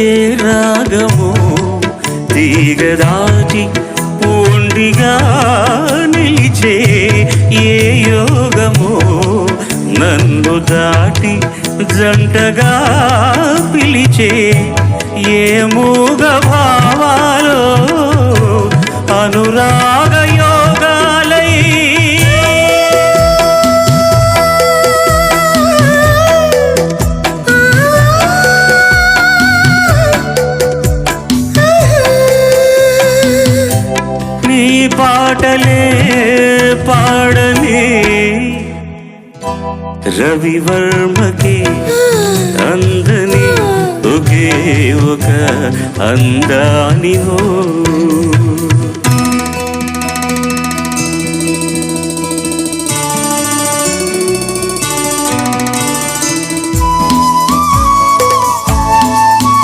ఏ రాగమో తీగదాటి పూండిగా నిలిచే ఏ యోగము నన్ను దాటి జంటగా పిలిచే ఏ మూగ భావాలో అనురా నీ పాటలే పాడనే రవివర్మకి అందని ఒకే ఒక అందాని హో